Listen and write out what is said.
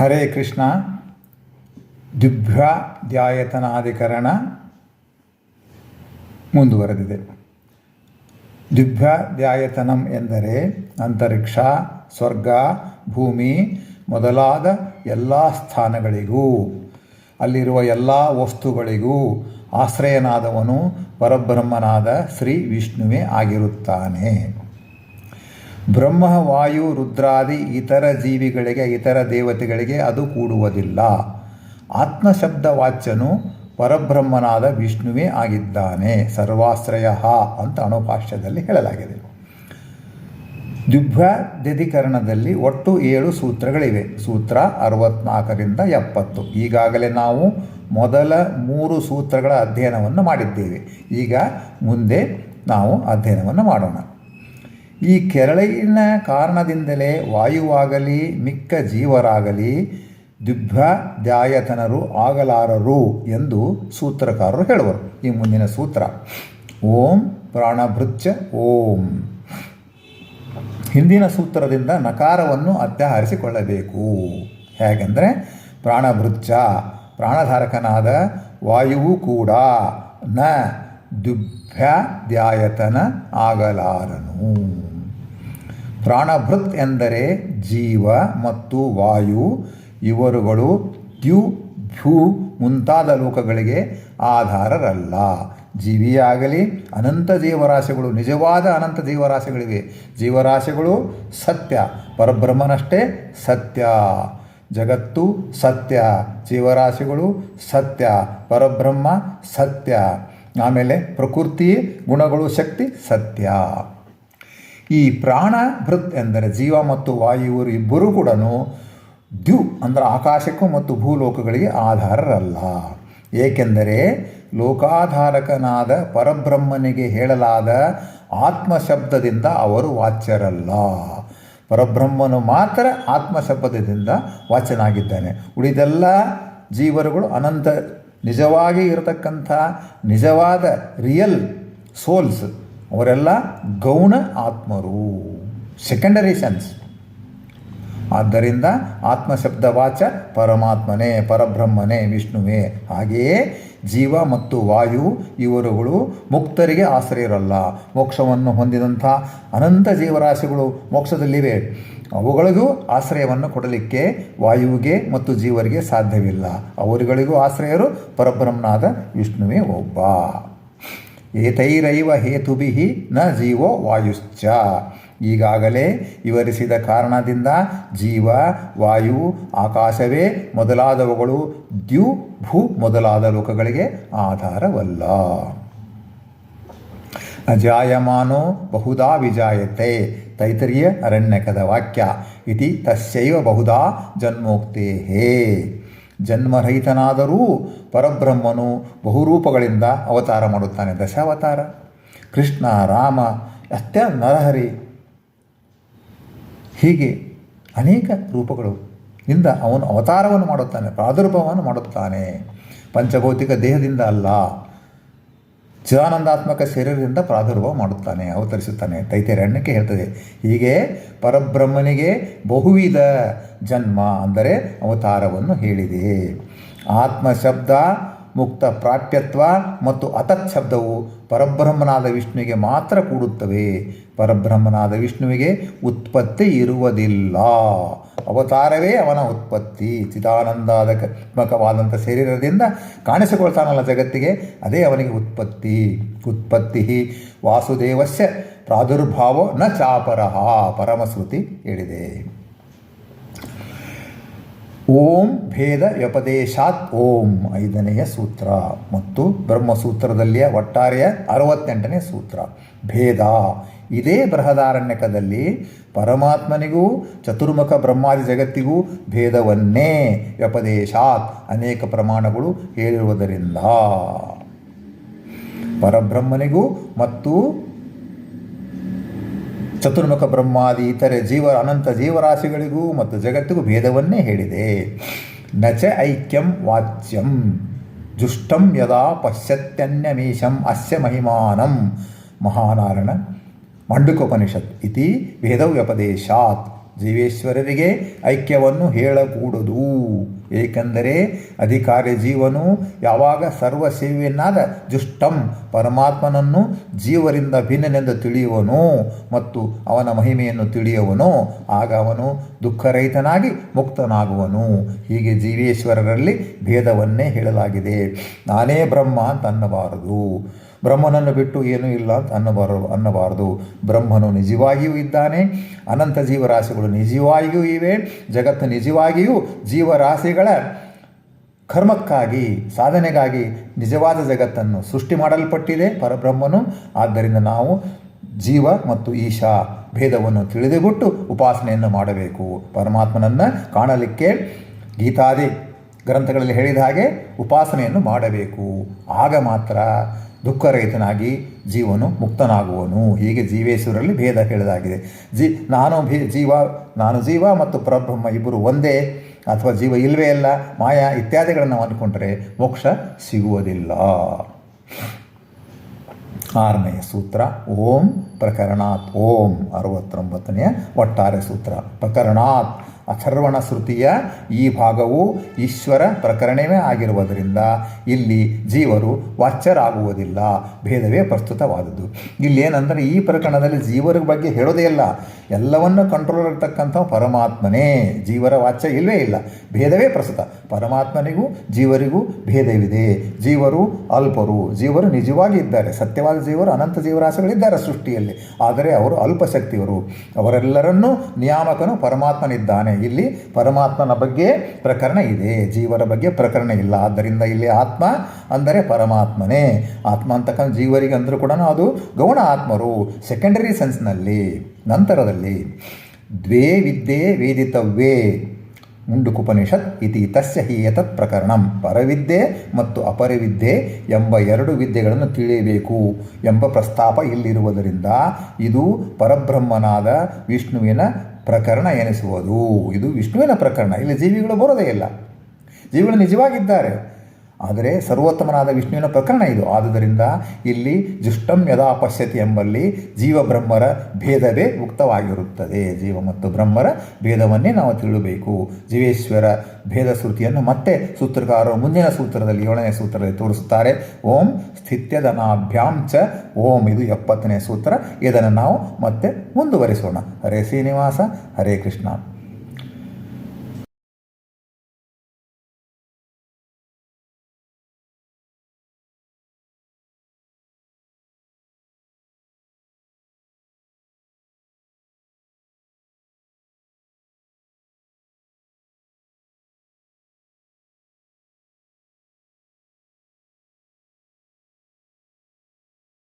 ಹರೇ ಕೃಷ್ಣ ದಿವ್ಯಾಧ್ಯಾಯತನಾಧಿಕರಣ ಮುಂದುವರೆದಿದೆ. ದಿವ್ಯಾಧ್ಯಾಯತನಂ ಎಂದರೆ ಅಂತರಿಕ್ಷ, ಸ್ವರ್ಗ, ಭೂಮಿ ಮೊದಲಾದ ಎಲ್ಲ ಸ್ಥಾನಗಳಿಗೂ, ಅಲ್ಲಿರುವ ಎಲ್ಲ ವಸ್ತುಗಳಿಗೂ ಆಶ್ರಯನಾದವನು ಪರಬ್ರಹ್ಮನಾದ ಶ್ರೀ ವಿಷ್ಣುವೇ ಆಗಿರುತ್ತಾನೆ. ಬ್ರಹ್ಮ, ವಾಯು, ರುದ್ರಾದಿ ಇತರ ಜೀವಿಗಳಿಗೆ, ಇತರ ದೇವತೆಗಳಿಗೆ ಅದು ಕೂಡುವುದಿಲ್ಲ. ಆತ್ಮಶಬ್ದ ವಾಚ್ಯನು ಪರಬ್ರಹ್ಮನಾದ ವಿಷ್ಣುವೇ ಆಗಿದ್ದಾನೆ. ಸರ್ವಾಶ್ರಯ ಅಂತ ಅಣುಭಾಷ್ಯದಲ್ಲಿ ಹೇಳಲಾಗಿದೆ. ದಿವ್ಯಾಧ್ಯಧಿಕರಣದಲ್ಲಿ ಒಟ್ಟು ಏಳು ಸೂತ್ರಗಳಿವೆ. ಸೂತ್ರ ಅರವತ್ನಾಲ್ಕರಿಂದ ಎಪ್ಪತ್ತು. ಈಗಾಗಲೇ ನಾವು ಮೊದಲ ಮೂರು ಸೂತ್ರಗಳ ಅಧ್ಯಯನವನ್ನು ಮಾಡಿದ್ದೇವೆ. ಈಗ ಮುಂದೆ ನಾವು ಅಧ್ಯಯನವನ್ನು ಮಾಡೋಣ. ಈ ಕೆರಳಿನ ಕಾರಣದಿಂದಲೇ ವಾಯುವಾಗಲಿ, ಮಿಕ್ಕ ಜೀವರಾಗಲಿ ದಿವ್ಯಾಧ್ಯಾಯತನರು ಆಗಲಾರರು ಎಂದು ಸೂತ್ರಕಾರರು ಹೇಳುವರು. ಈ ಮುಂದಿನ ಸೂತ್ರ, ಓಂ ಪ್ರಾಣಭೃಚ್ಚ ಓಂ. ಹಿಂದಿನ ಸೂತ್ರದಿಂದ ನಕಾರವನ್ನು ಅತ್ಯಾಹರಿಸಿಕೊಳ್ಳಬೇಕು. ಹೇಗೆಂದರೆ ಪ್ರಾಣಭೃಚ್ಚ ಪ್ರಾಣಧಾರಕನಾದ ವಾಯುವು ಕೂಡ ನ ದುಭ್ಯಾಧ್ಯಾಯತನ ಆಗಲಾರನು. ಪ್ರಾಣಭೃತ್ ಎಂದರೆ ಜೀವ ಮತ್ತು ವಾಯು, ಇವರುಗಳು ದ್ಯು, ಭೂ ಮುಂತಾದ ಲೋಕಗಳಿಗೆ ಆಧಾರರಲ್ಲ. ಜೀವಿಯಾಗಲಿ, ಅನಂತ ಜೀವರಾಶಿಗಳು, ನಿಜವಾದ ಅನಂತ ಜೀವರಾಶಿಗಳಿವೆ. ಜೀವರಾಶಿಗಳು ಸತ್ಯ, ಪರಬ್ರಹ್ಮನಷ್ಟೇ ಸತ್ಯ. ಜಗತ್ತು ಸತ್ಯ, ಜೀವರಾಶಿಗಳು ಸತ್ಯ, ಪರಬ್ರಹ್ಮ ಸತ್ಯ. ಆಮೇಲೆ ಪ್ರಕೃತಿ, ಗುಣಗಳು, ಶಕ್ತಿ ಸತ್ಯ. ಈ ಪ್ರಾಣ ಭೃತ್ ಎಂದರೆ ಜೀವ ಮತ್ತು ವಾಯುವರು ಇಬ್ಬರೂ ಕೂಡ ದ್ಯು ಅಂದರೆ ಆಕಾಶಕ್ಕೂ ಮತ್ತು ಭೂಲೋಕಗಳಿಗೆ ಆಧಾರರಲ್ಲ. ಏಕೆಂದರೆ ಲೋಕಾಧಾರಕನಾದ ಪರಬ್ರಹ್ಮನಿಗೆ ಹೇಳಲಾದ ಆತ್ಮಶಬ್ದದಿಂದ ಅವರು ವಾಚ್ಯರಲ್ಲ. ಪರಬ್ರಹ್ಮನು ಮಾತ್ರ ಆತ್ಮಶಬ್ದದಿಂದ ವಾಚ್ಯನಾಗಿದ್ದಾನೆ. ಉಳಿದೆಲ್ಲ ಜೀವರುಗಳು ಅನಂತ ನಿಜವಾಗಿ ಇರತಕ್ಕಂಥ ನಿಜವಾದ ರಿಯಲ್ ಸೋಲ್ಸ್ ಅವರೆಲ್ಲ ಗೌಣ ಆತ್ಮರು ಸೆಕೆಂಡರಿ ಸೆನ್ಸ್ ಆದ್ದರಿಂದ ಆತ್ಮಶಬ್ದ ವಾಚ ಪರಮಾತ್ಮನೇ, ಪರಬ್ರಹ್ಮನೇ, ವಿಷ್ಣುವೇ. ಹಾಗೆಯೇ ಜೀವ ಮತ್ತು ವಾಯು ಇವರುಗಳು ಮುಕ್ತರಿಗೆ ಆಶ್ರಯರಲ್ಲ. ಮೋಕ್ಷವನ್ನು ಹೊಂದಿದಂಥ ಅನಂತ ಜೀವರಾಶಿಗಳು ಮೋಕ್ಷದಲ್ಲಿವೆ. ಅವುಗಳಿಗೂ ಆಶ್ರಯವನ್ನು ಕೊಡಲಿಕ್ಕೆ ವಾಯುವಿಗೆ ಮತ್ತು ಜೀವರಿಗೆ ಸಾಧ್ಯವಿಲ್ಲ. ಅವರುಗಳಿಗೂ ಆಶ್ರಯರು ಪರಬ್ರಹ್ಮನಾದ ವಿಷ್ಣುವೇ ಒಬ್ಬ. ಏತೈರೈವ ಹೇತುಭಿ ನ ಜೀವೋ ವಾಯುಶ್ಚ. ಈಗಾಗಲೇ ವಿವರಿಸಿದ ಕಾರಣದಿಂದ ಜೀವ, ವಾಯು, ಆಕಾಶವೇ ಮೊದಲಾದವುಗಳು ದ್ಯು, ಭೂ ಮೊದಲಾದ ಲೋಕಗಳಿಗೆ ಆಧಾರವಲ್ಲ. ಅಜಾಯಮಾನೋ ಬಹುಧಾ ವಿಜಾಯತೆ ತೈತರಿಯ ಅರಣ್ಯಕದ ವಾಕ್ಯ ಇತಿ ತಸ್ಯೈವ ಬಹುದಾ ಜನ್ಮೋಕ್ತೇ ಜನ್ಮರಹಿತನಾದರೂ ಪರಬ್ರಹ್ಮನು ಬಹುರೂಪಗಳಿಂದ ಅವತಾರ ಮಾಡುತ್ತಾನೆ. ದಶಾವತಾರ. ಕೃಷ್ಣ, ರಾಮ ಅತ್ಯ ನರಹರಿ. ಹೀಗೆ ಅನೇಕ ರೂಪಗಳು. ಇಂದ ಅವನು ಅವತಾರವನ್ನು ಮಾಡುತ್ತಾನೆ ಪ್ರಾದುರ್ಭಾವವನ್ನು ಮಾಡುತ್ತಾನೆ. ಪಂಚಭೌತಿಕ ದೇಹದಿಂದ ಅಲ್ಲ. ಚಿದಾನಂದಾತ್ಮಕ ಶರೀರದಿಂದ ಪ್ರಾದುರ್ಭಾವ ಮಾಡುತ್ತಾನೆ, ಅವತರಿಸುತ್ತಾನೆ. ತೈತೇರಣ್ಯಕ್ಕೆ ಹೇಳ್ತದೆ, ಹೀಗೆ ಪರಬ್ರಹ್ಮನಿಗೆ ಬಹುವಿಧ ಜನ್ಮ, ಅಂದರೆ ಅವತಾರವನ್ನು ಹೇಳಿದೆ. ಆತ್ಮ ಶಬ್ದ ಮುಕ್ತ ಪ್ರಾಪ್ಯತ್ವ ಮತ್ತು ಅತತ್ ಶಬ್ದವು ಪರಬ್ರಹ್ಮನಾದ ವಿಷ್ಣುವಿಗೆ ಮಾತ್ರ ಕೂಡುತ್ತವೆ. ಪರಬ್ರಹ್ಮನಾದ ವಿಷ್ಣುವಿಗೆ ಉತ್ಪತ್ತಿ ಇರುವುದಿಲ್ಲ. ಅವತಾರವೇ ಅವನ ಉತ್ಪತ್ತಿ. ಚಿದಾನಂದಾತ್ಮಕವಾದಂಥ ಶರೀರದಿಂದ ಕಾಣಿಸಿಕೊಳ್ತಾನಲ್ಲ ಜಗತ್ತಿಗೆ, ಅದೇ ಅವನಿಗೆ ಉತ್ಪತ್ತಿ. ಉತ್ಪತ್ತಿ ವಾಸುದೇವಸ್ಯ ಪ್ರಾದುರ್ಭಾವೋ ನ ಚಾಪರಹ ಪರಮಶ್ರುತಿ ಹೇಳಿದೆ. ಓಂ ಭೇದ ವ್ಯಪದೇಶಾತ್ ಓಂ ಐದನೆಯ ಸೂತ್ರ ಮತ್ತು ಬ್ರಹ್ಮಸೂತ್ರದಲ್ಲಿಯ ಒಟ್ಟಾರೆಯ ಅರವತ್ತೆಂಟನೇ ಸೂತ್ರ. ಭೇದ ಇದೇ ಬೃಹದಾರಣ್ಯಕದಲ್ಲಿ ಪರಮಾತ್ಮನಿಗೂ ಚತುರ್ಮುಖ ಬ್ರಹ್ಮಾದಿ ಜಗತ್ತಿಗೂ ಭೇದವನ್ನೇ ವ್ಯಪದೇಶಾತ್ ಅನೇಕ ಪ್ರಮಾಣಗಳು ಹೇಳಿರುವುದರಿಂದ. ಪರಬ್ರಹ್ಮನಿಗೂ ಮತ್ತು ಚತುರ್ಮುಖ ಬ್ರಹ್ಮಾದಿ ಇತರೆ ಜೀವ ಅನಂತ ಜೀವರಾಶಿಗಳಿಗೂ ಮತ್ತು ಜಗತ್ತಿಗೂ ಭೇದವನ್ನೇ ಹೇಳಿದೆ. ನಚ ಐಕ್ಯಂ ವಾಚ್ಯಂ. ಜುಷ್ಟಂ ಯದಾ ಪಶ್ಯತ್ಯನ್ಯಮೀಶಂ ಅಸ್ಯ ಮಹಿಮಾನಂ. ಮಹಾನಾರಾಯಣ ಮಂಡುಕೋಪನಿಷತ್ ಇತಿ ಭೇದವ್ಯಪದೇಶಾತ್. ಜೀವೇಶ್ವರರಿಗೆ ಐಕ್ಯವನ್ನು ಹೇಳಕೂಡದು. ಏಕೆಂದರೆ ಅಧಿಕಾರಿ ಜೀವನು ಯಾವಾಗ ಸರ್ವ ಸೇವೆಯನ್ನಾದ ಜುಷ್ಟಂ ಪರಮಾತ್ಮನನ್ನು ಜೀವರಿಂದ ಭಿನ್ನನೆಂದು ತಿಳಿಯುವನು ಮತ್ತು ಅವನ ಮಹಿಮೆಯನ್ನು ತಿಳಿಯುವನು, ಆಗ ಅವನು ದುಃಖರಹಿತನಾಗಿ ಮುಕ್ತನಾಗುವನು. ಹೀಗೆ ಜೀವೇಶ್ವರರಲ್ಲಿ ಭೇದವನ್ನೇ ಹೇಳಲಾಗಿದೆ. ನಾನೇ ಬ್ರಹ್ಮ ಅಂತ ಅನ್ನಬಾರದು. ಬ್ರಹ್ಮನನ್ನು ಬಿಟ್ಟು ಏನೂ ಇಲ್ಲ ಅಂತ ಅನ್ನಬಾರ, ಅನ್ನಬಾರದು. ಬ್ರಹ್ಮನು ನಿಜವಾಗಿಯೂ ಇದ್ದಾನೆ, ಅನಂತ ಜೀವರಾಶಿಗಳು ನಿಜವಾಗಿಯೂ ಇವೆ, ಜಗತ್ತು ನಿಜವಾಗಿಯೂ ಜೀವರಾಶಿಗಳ ಕರ್ಮಕ್ಕಾಗಿ, ಸಾಧನೆಗಾಗಿ ನಿಜವಾದ ಜಗತ್ತನ್ನು ಸೃಷ್ಟಿ ಮಾಡಲ್ಪಟ್ಟಿದೆ ಪರಬ್ರಹ್ಮನು. ಆದ್ದರಿಂದ ನಾವು ಜೀವ ಮತ್ತು ಈಶಾ ಭೇದವನ್ನು ತಿಳಿದುಬಿಟ್ಟು ಉಪಾಸನೆಯನ್ನು ಮಾಡಬೇಕು. ಪರಮಾತ್ಮನನ್ನು ಕಾಣಲಿಕ್ಕೆ ಗೀತಾದಿ ಗ್ರಂಥಗಳಲ್ಲಿ ಹೇಳಿದ ಹಾಗೆ ಉಪಾಸನೆಯನ್ನು ಮಾಡಬೇಕು. ಆಗ ಮಾತ್ರ ದುಃಖರಹಿತನಾಗಿ ಜೀವನು ಮುಕ್ತನಾಗುವನು. ಹೀಗೆ ಜೀವೇಶ್ವರಲ್ಲಿ ಭೇದ ಹೇಳಿದಾಗಿದೆ ಜೀ, ನಾನು ಭೇ, ಜೀವ, ನಾನು ಜೀವ ಮತ್ತು ಪರಬ್ರಹ್ಮ ಇಬ್ಬರು ಒಂದೇ ಅಥವಾ ಜೀವ ಇಲ್ಲವೇ ಇಲ್ಲ ಮಾಯಾ ಇತ್ಯಾದಿಗಳನ್ನು ಅಂದ್ಕೊಂಡ್ರೆ ಮೋಕ್ಷ ಸಿಗುವುದಿಲ್ಲ. ಆರನೆಯ ಸೂತ್ರ, ಓಂ ಪ್ರಕರಣಾತ್, ಓಂ ಅರವತ್ತೊಂಬತ್ತನೆಯ ಒಟ್ಟಾರೆ ಸೂತ್ರ. ಪ್ರಕರಣಾತ್ ಅಥರ್ವಣ ಶ್ರುತಿಯ ಈ ಭಾಗವು ಈಶ್ವರ ಪ್ರಕರಣವೇ ಆಗಿರುವುದರಿಂದ ಇಲ್ಲಿ ಜೀವರು ವಾಚ್ಯರಾಗುವುದಿಲ್ಲ. ಭೇದವೇ ಪ್ರಸ್ತುತವಾದದ್ದು. ಇಲ್ಲಿ ಏನಂದರೆ ಈ ಪ್ರಕರಣದಲ್ಲಿ ಜೀವರ ಬಗ್ಗೆ ಹೇಳೋದೇ ಇಲ್ಲ. ಎಲ್ಲವನ್ನು ಕಂಟ್ರೋಲ್ ಇರ್ತಕ್ಕಂಥ ಪರಮಾತ್ಮನೇ. ಜೀವರ ವಾಚ್ಯ ಇಲ್ಲವೇ ಇಲ್ಲ. ಭೇದವೇ ಪ್ರಸ್ತುತ ಪರಮಾತ್ಮನಿಗೂ, ಜೀವರಿಗೂ ಭೇದವಿದೆ. ಜೀವರು ಅಲ್ಪರು. ಜೀವರು ನಿಜವಾಗಿ ಇದ್ದಾರೆ. ಸತ್ಯವಾದ ಜೀವರು, ಅನಂತ ಜೀವರಾಶಿಗಳಿದ್ದಾರೆ ಸೃಷ್ಟಿಯಲ್ಲಿ. ಆದರೆ ಅವರು ಅಲ್ಪಶಕ್ತಿಯವರು. ಅವರೆಲ್ಲರನ್ನೂ ನಿಯಾಮಕನು ಪರಮಾತ್ಮನಿದ್ದಾನೆ. ಇಲ್ಲಿ ಪರಮಾತ್ಮನ ಬಗ್ಗೆ ಪ್ರಕರಣ ಇದೆ. ಜೀವರ ಬಗ್ಗೆ ಪ್ರಕರಣ ಇಲ್ಲ. ಆದ್ದರಿಂದ ಇಲ್ಲಿ ಆತ್ಮ ಅಂದರೆ ಪರಮಾತ್ಮನೇ. ಆತ್ಮ ಅಂತಕ್ಕಂಥ ಜೀವರಿಗೆ ಅಂದರೂ ಕೂಡ ಅದು ಗೌಣ ಆತ್ಮರು. ಸೆಕೆಂಡರಿ ಸೆನ್ಸ್ನಲ್ಲಿ ನಂತರದಲ್ಲಿ, ದ್ವೇ ವಿದ್ಯೆ ವೇದಿತವ್ಯೇ ಮುಂಡುಕುಪನಿಷತ್ ಇತಿ ತಸ್ಯ ಹಿ ಎತತ್ ಪ್ರಕರಣಂ. ಪರವಿದ್ಯೆ ಮತ್ತು ಅಪರವಿದ್ಯೆ ಎಂಬ ಎರಡು ವಿದ್ಯೆಗಳನ್ನು ತಿಳಿಯಬೇಕು ಎಂಬ ಪ್ರಸ್ತಾಪ ಇಲ್ಲಿರುವುದರಿಂದ ಇದು ಪರಬ್ರಹ್ಮನಾದ ವಿಷ್ಣುವಿನ ಪ್ರಕರಣ ಎನಿಸುವುದು. ಇದು ವಿಷ್ಣುವಿನ ಪ್ರಕರಣ. ಇಲ್ಲಿ ಜೀವಿಗಳು ಬರೋದೇ ಇಲ್ಲ. ಜೀವಿಗಳು ನಿಜವಾಗಿದ್ದಾರೆ. ಆದರೆ ಸರ್ವೋತ್ತಮನಾದ ವಿಷ್ಣುವಿನ ಪ್ರಕರಣ ಇದು. ಆದುದರಿಂದ ಇಲ್ಲಿ ಜುಷ್ಟಂ ಯದಾ ಪಶ್ಯತಿ ಎಂಬಲ್ಲಿ ಜೀವ ಬ್ರಹ್ಮರ ಭೇದವೇ ಉಕ್ತವಾಗಿರುತ್ತದೆ. ಜೀವ ಮತ್ತು ಬ್ರಹ್ಮರ ಭೇದವನ್ನೇ ನಾವು ತಿಳಿಯಬೇಕು ಜೀವೇಶ್ವರ ಭೇದ ಶ್ರುತಿಯನ್ನು ಮತ್ತೆ ಸೂತ್ರಕಾರರು ಮುಂದಿನ ಸೂತ್ರದಲ್ಲಿ, ಏಳನೇ ಸೂತ್ರದಲ್ಲಿ ತೋರಿಸುತ್ತಾರೆ. ಓಂ ಸ್ಥಿತ್ಯದನಾಭ್ಯಾಂ ಚ, ಓಂ ಇದು ಎಪ್ಪತ್ತನೇ ಸೂತ್ರ. ಇದನ್ನು ನಾವು ಮತ್ತೆ ಮುಂದುವರಿಸೋಣ. ಹರೇ ಶ್ರೀನಿವಾಸ, ಹರೇ ಕೃಷ್ಣ.